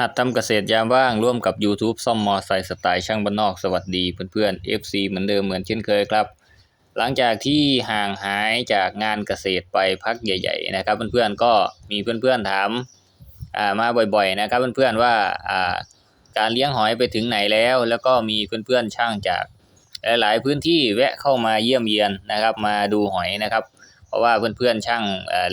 หัดทำเกษตรยามว่างร่วมกับ YouTube ซ่อมมอไซค์สไตล์ช่างบ้านนอกสวัสดีเพื่อนๆ FC เหมือนเดิมเหมือนเช่นเคยครับ หลังจากที่ห่างหายจากงานเกษตรไปพักใหญ่ๆนะครับเพื่อนๆก็มีเพื่อนๆถามามาบ่อยๆนะครับเพื่อนๆว่าการเลี้ยงหอยไปถึงไหนแล้ว แล้วก็มีเพื่อนๆช่างจากหลายๆพื้นที่แวะเข้ามาเยี่ยมเยียนนะครับมาดูหอยนะครับ เพราะว่าเพื่อนๆช่าง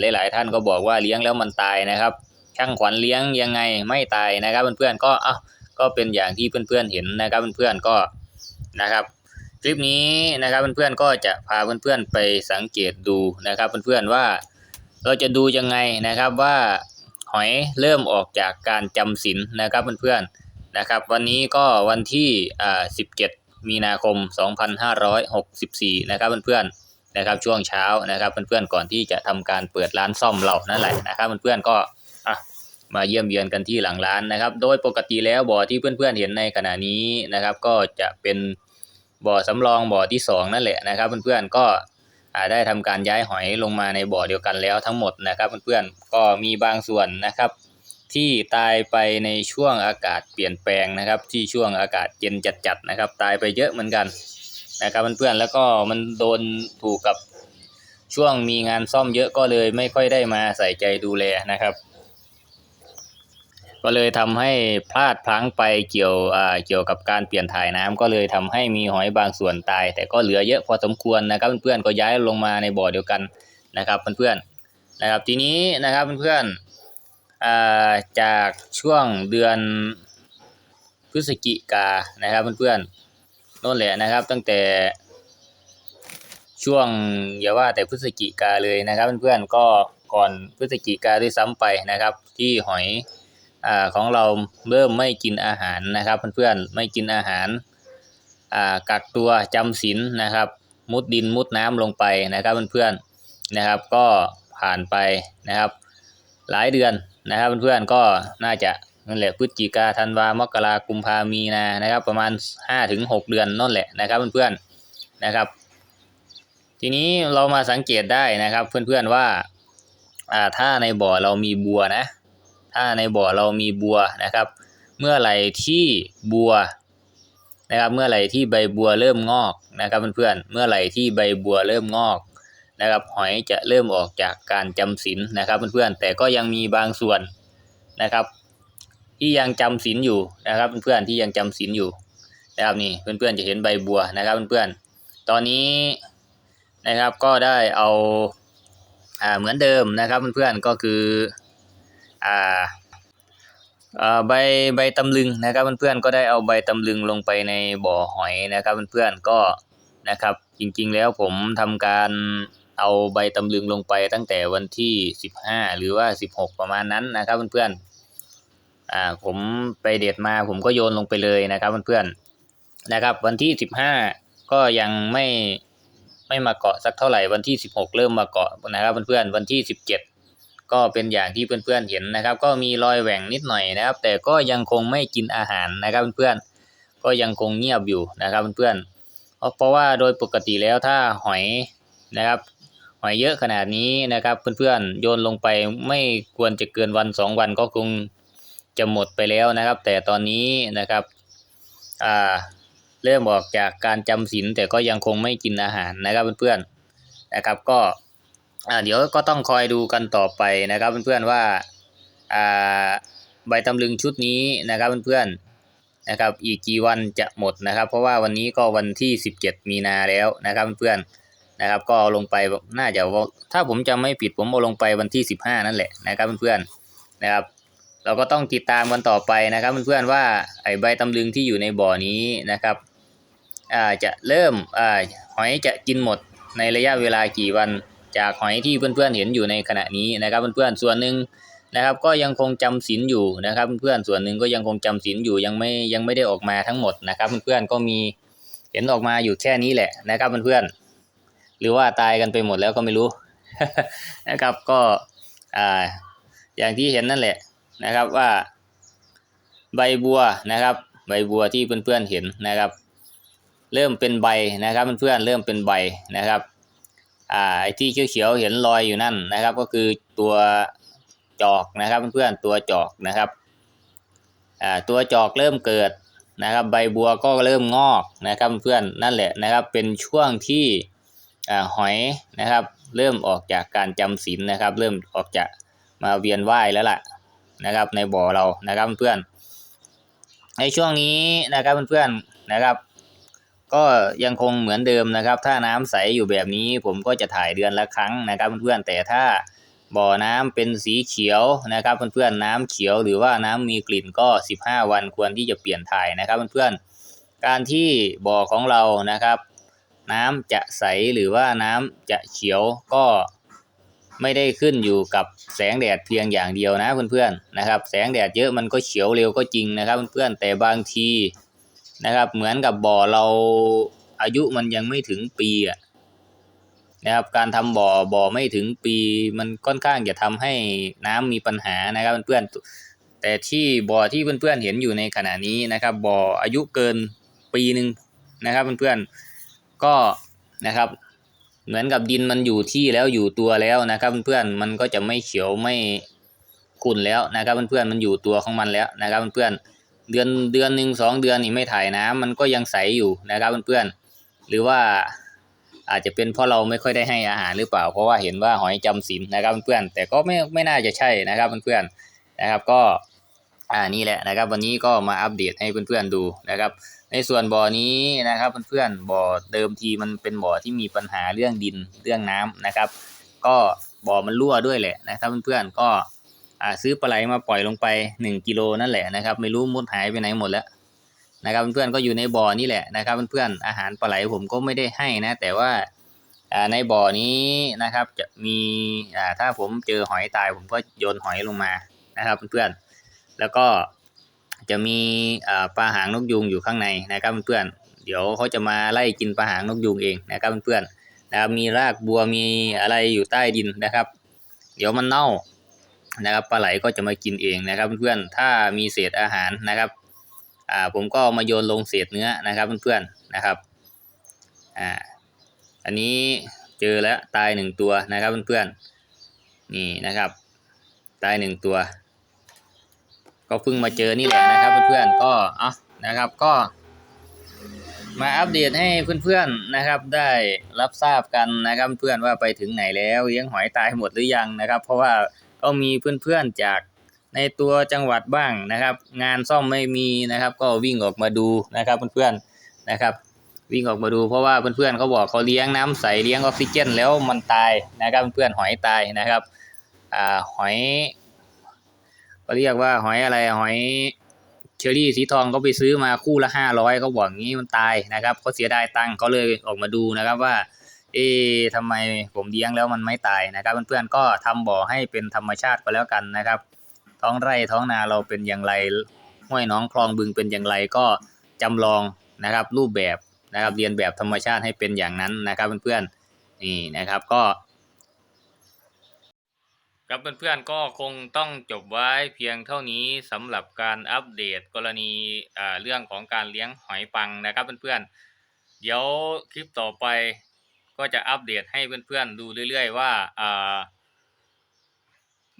หลายๆท่านก็บอกว่าเลี้ยงแล้วมันตายนะครับ ช่างขวัญเลี้ยงยังไงไม่ตายนะครับเพื่อนๆก็เอ้าก็เป็นอย่างที่เพื่อนๆเห็นนะครับเพื่อนๆก็นะครับคลิปนี้นะครับเพื่อนๆก็จะพาเพื่อนๆไปสังเกตดูนะครับเพื่อนๆว่าเราจะดูยังไงนะครับว่าหอยเริ่มออกจากการจำศีลนะครับเพื่อนๆนะครับ วันนี้ก็วันที่อ่า17มีนาคม 2564 นะครับเพื่อนๆนะครับช่วงเช้านะครับเพื่อนๆก่อนที่จะทำการเปิดร้านซ่อมเรานั่นแหละนะครับเพื่อนๆก็อะ มาเยี่ยมเยียนกันที่หลังร้านนะครับ โดยปกติแล้วบ่อที่เพื่อนๆเห็นในขณะนี้นะครับ ก็จะเป็นบ่อสำรองบ่อที่สองนั่นแหละนะครับ เพื่อนๆก็อ่าได้ทำการย้ายหอยลงมาในบ่อเดียวกันแล้วทั้งหมดนะครับ เพื่อนๆก็มีบางส่วนนะครับ ที่ตายไปในช่วงอากาศเปลี่ยนแปลงนะครับ ที่ช่วงอากาศเย็นจัดๆนะครับ ตายไปเยอะเหมือนกันนะครับเพื่อนๆแล้วก็มันโดนถูกกับช่วงมีงานซ่อมเยอะก็เลยไม่ค่อยได้มาใส่ใจดูแลนะครับ ก็เลยทำให้พลาดพลั้งไปเกี่ยวอ่าเกี่ยวกับการเปลี่ยนถ่ายน้ำก็เลยทำให้มีหอยบางส่วนตาย แต่ก็เหลือเยอะพอสมควรนะครับเพื่อนๆก็ย้ายลงมาในบ่อเดียวกันนะครับเพื่อนๆนะครับทีนี้นะครับเพื่อนๆอ่าจากช่วงเดือนพฤศจิกานะครับเพื่อนๆโน่นแหละนะครับตั้งแต่ช่วงอย่าว่าแต่พฤศจิกาเลยนะครับเพื่อนๆก็ก่อนพฤศจิกาด้วยซ้ำไปนะครับ ที่หอย ของเราเริ่มไม่กินอาหารนะครับ เพื่อนๆไม่กินอาหารกักตัวจำศีลนะครับ มุดดินมุดน้ำลงไปนะครับเพื่อนๆนะครับ ก็ผ่านไปนะครับ หลายเดือนนะครับเพื่อนๆก็น่าจะนั่นแหละพฤศจิกาธันวามกรากุมภามีนานะครับ ประมาณ5ถึง6เดือนนั่นแหละนะครับเพื่อนๆนะครับ ทีนี้เรามาสังเกตได้นะครับ เพื่อนๆว่าถ้าในบ่อเรามีบัวนะ ถ้าในบ่อเรามีบัวนะครับ เมื่อไหร่ที่บัวนะครับ เมื่อไหร่ที่ใบบัวเริ่มงอกนะครับเพื่อนๆเมื่อไหร่ที่ใบบัวเริ่มงอกนะครับหอยจะเริ่มออกจากการจำศีลนะครับเพื่อนๆแต่ก็ยังมีบางส่วนนะครับ ที่ยังจำศีลอยู่นะครับเพื่อนๆที่ยังจำศีลอยู่นะครับนี่เพื่อนๆจะเห็นใบบัวนะครับเพื่อนๆตอนนี้นะครับก็ได้เอาอ่าเหมือนเดิมนะครับเพื่อนๆก็คือ อ่าใบใบตำลึงนะครับเพื่อนๆก็ได้เอาใบตำลึงลงไปในบ่อหอยนะครับเพื่อนๆก็นะครับจริงๆแล้วผมทำการเอาใบตำลึงลงไปตั้งแต่วันที่สิบห้าหรือว่าสิบหกประมาณนั้นนะครับเพื่อนๆอ่าผมไปเด็ดมาผมก็โยนลงไปเลยนะครับเพื่อนๆนะครับวันที่สิบห้าก็ยังไม่ไม่มาเกาะสักเท่าไหร่วันที่ 16 เริ่มมาเกาะนะครับเพื่อนๆวันที่ 17 ก็เป็นอย่างที่เพื่อนๆเห็นนะครับ ก็มีรอยแหว่งนิดหน่อยนะครับ แต่ก็ยังคงไม่กินอาหารนะครับเพื่อนๆก็ยังคงเงียบอยู่นะครับเพื่อนๆเพราะเพราะว่าโดยปกติแล้วถ้าหอยนะครับหอยเยอะขนาดนี้นะครับ เพื่อนๆโยนลงไปไม่ควรจะเกินวันสองวันก็คงจะหมดไปแล้วนะครับ แต่ตอนนี้นะครับอ่าเริ่มออกจากการจำศีลแต่ก็ยังคงไม่กินอาหารนะครับเพื่อนๆนะครับก็ เดี๋ยวก็ต้องคอยดูกันต่อไปนะครับเพื่อนๆว่าใบตำลึงชุดนี้นะครับเพื่อนๆนะครับอีกกี่วันจะหมดนะครับ เพราะว่าวันนี้ก็วันที่ 17 มีนาแล้วนะครับเพื่อนๆนะครับ ก็เอาลงไปน่าจะว่าถ้าผมจำไม่ผิดผมเอาลงไปวันที่ 15 นั่นแหละนะครับเพื่อนๆนะครับ เราก็ต้องติดตามกันต่อไปนะครับเพื่อนๆว่าไอใบตำลึงที่อยู่ในบ่อนี้นะครับจะเริ่มหอยจะกินหมดในระยะเวลากี่วัน จากหอยที่เพื่อนๆเห็นอยู่ในขณะนี้นะครับเพื่อนๆส่วนหนึ่งนะครับ ก็ยังคงจำศีลอยู่นะครับ เพื่อนๆส่วนหนึ่งก็ยังคงจำศีลอยู่ยังไม่ยังไม่ได้ออกมาทั้งหมดนะครับ เพื่อนๆก็มีเห็นออกมาอยู่แค่นี้แหละนะครับเพื่อนๆหรือว่าตายกันไปหมดแล้วก็ไม่รู้นะครับก็อ่าอย่างที่เห็นนั่นแหละนะครับว่า ใบบัวนะครับ ใบบัวที่เพื่อนๆเห็นนะครับ เริ่มเป็นใบนะครับเพื่อนๆเริ่มเป็นใบนะครับ อ่าไอ้ที่เขียวๆเห็นรอยอยู่นั่นนะครับ ก็คือตัวจอกนะครับเพื่อนๆตัวจอกนะครับอ่าตัวจอกเริ่มเกิดนะครับ ใบบัวก็เริ่มงอกนะครับเพื่อนนั่นแหละนะครับ เป็นช่วงที่อ่าหอยนะครับ เริ่มออกจากการจำศีลนะครับ เริ่มออกจากมาเวียนว่ายแล้วล่ะนะครับ ในบ่อเรานะครับเพื่อนในช่วงนี้นะครับเพื่อนๆนะครับ ก็ยังคงเหมือนเดิมนะครับ ถ้าน้ำใสอยู่แบบนี้ ผมก็จะถ่ายเดือนละครั้งนะครับเพื่อนๆแต่ถ้าบ่อน้ำเป็นสีเขียวนะครับเพื่อนๆน้ำเขียวหรือว่าน้ำมีกลิ่นก็ 15 วันควรที่จะเปลี่ยนถ่ายนะครับเพื่อนๆการที่บ่อของเรานะครับ น้ำจะใสหรือว่าน้ำจะเขียวก็ไม่ได้ขึ้นอยู่กับแสงแดดเพียงอย่างเดียวนะเพื่อนๆนะครับ แสงแดดเยอะมันก็เขียวเร็วก็จริงนะครับเพื่อนๆแต่บางที นะครับ เหมือนกับบ่อเราอายุมันยังไม่ถึงปีอะนะครับการทำบ่อบ่อไม่ถึงปี มันค่อนข้างจะทำให้น้ำมีปัญหานะครับเพื่อนๆแต่ที่บ่อที่เพื่อนๆเห็นอยู่ในขณะนี้นะครับบ่ออายุเกินปีหนึ่งนะครับเพื่อนๆก็นะครับ เหมือนกับดินมันอยู่ที่แล้วอยู่ตัวแล้วนะครับเพื่อนๆมันก็จะไม่เขียวไม่ขุ่นแล้วนะครับเพื่อนๆมันอยู่ตัวของมันแล้วนะครับเพื่อนๆ เดือนเดือนหนึ่งสองเดือนนี่ไม่ถ่ายน้ำมันก็ยังใสอยู่นะครับเพื่อนๆหรือว่าอาจจะเป็นเพราะเราไม่ค่อยได้ให้อาหารหรือเปล่า เพราะว่าเห็นว่าหอยจำศีลนะครับเพื่อนๆแต่ก็ไม่ไม่น่าจะใช่นะครับเพื่อนๆนะครับก็อ่านี่แหละนะครับ วันนี้ก็มาอัปเดตให้เพื่อนๆดูนะครับ ในส่วนบ่อนี้นะครับเพื่อนๆบ่อเดิมทีมันเป็นบ่อที่มีปัญหาเรื่องดินเรื่องน้ำนะครับ ก็บ่อมันรั่วด้วยแหละนะครับเพื่อนๆก็อ่า ซื้อปลาไหลมาปล่อยลงไปหนึ่งกิโลนั่นแหละนะครับ ไม่รู้มุดหายไปไหนหมดแล้วนะครับเพื่อนๆก็อยู่ในบ่อนี่แหละนะครับเพื่อนๆอาหารปลาไหลผมก็ไม่ได้ให้นะ แต่ว่าอ่าในบ่อนี้นะครับ จะมีอ่าถ้าผมเจอหอยตาย ผมก็โยนหอยลงมานะครับเพื่อนๆแล้วก็จะมีปลาหางนกยูงอยู่ข้างในนะครับเพื่อนๆเดี๋ยวเขาจะมาไล่กินปลาหางนกยูงเองนะครับเพื่อนๆนะครับมีรากบัวมีอะไรอยู่ใต้ดินนะครับ เดี๋ยวมันเน่า นะครับปลาไหลก็จะมากินเองนะครับเพื่อนๆถ้ามีเศษอาหารนะครับอ่าผมก็มาโยนลงเศษเนื้อนะครับเพื่อนๆนะครับอ่าอันนี้เจอแล้วตายหนึ่งตัวนะครับเพื่อนๆนี่นะครับ ตายหนึ่งตัว ก็เพิ่งมาเจอนี่แหละนะครับเพื่อนๆก็อะนะครับก็มาอัปเดตให้เพื่อนๆนะครับ ได้รับทราบกันนะครับเพื่อนว่าไปถึงไหนแล้วเลี้ยงหอยตายหมดหรือยังนะครับ เพราะว่า ก็มีเพื่อนๆจากในตัวจังหวัดบ้างนะครับ งานซ่อมไม่มีนะครับ ก็วิ่งออกมาดูนะครับเพื่อนๆนะครับ วิ่งออกมาดูเพราะว่าเพื่อนๆเขาบอกเขาเลี้ยงน้ำใสเลี้ยงออกซิเจนแล้วมันตายนะครับเพื่อนๆหอยตายนะครับอ่าหอยก็เรียกว่าหอยอะไรหอยเชอรี่สีทองก็ไปซื้อมาคู่ละห้าร้อยเขาบอกงี้มันตายนะครับเขาเสียดายตังค์เขาเลยออกมาดูนะครับว่า เอ๊ะทำไมผมเลี้ยงแล้วมันไม่ตายนะครับเพื่อนๆก็ทำบ่อให้เป็นธรรมชาติก็แล้วกันนะครับ ท้องไร่ท้องนาเราเป็นอย่างไรห้วยน้องคลองบึงเป็นอย่างไรก็จำลองนะครับ รูปแบบนะครับเรียนแบบธรรมชาติให้เป็นอย่างนั้นนะครับเพื่อนๆนี่นะครับก็ครับเพื่อนๆก็คงต้องจบไว้เพียงเท่านี้สำหรับการอัปเดตกรณีอ่าเรื่องของการเลี้ยงหอยปังนะครับเพื่อนๆเดี๋ยวคลิปต่อไป ก็จะอัปเดตให้เพื่อนๆดูเรื่อยๆว่า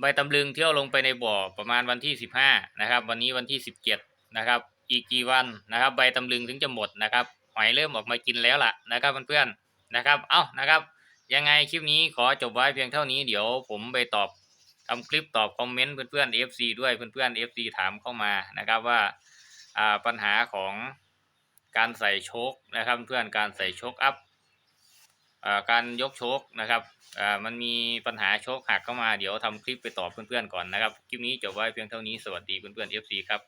ใบตำลึงเที่ยวลงไปในบ่อประมาณวันที่สิบห้านะครับ วันนี้วันที่สิบเจ็ดนะครับ อีกกี่วันนะครับ ใบตำลึงถึงจะหมดนะครับหอยเริ่มออกมากินแล้วล่ะนะครับเพื่อนๆนะครับ เอ้านะครับ ยังไงคลิปนี้ขอจบไว้เพียงเท่านี้เดี๋ยวผมไปตอบทำคลิปตอบคอมเมนต์เพื่อนๆ FC ด้วยเพื่อนๆ FC ถามเข้ามานะครับว่าปัญหาของการใส่โชคนะครับเพื่อนการใส่โชคอัพ การยกโชคนะครับอ่ามันมีปัญหาโชคหักเข้ามาเดี๋ยวทำคลิปไปตอบเพื่อนๆก่อนนะครับ คลิปนี้จบไว้เพียงเท่านี้สวัสดีเพื่อนๆ FC ครับ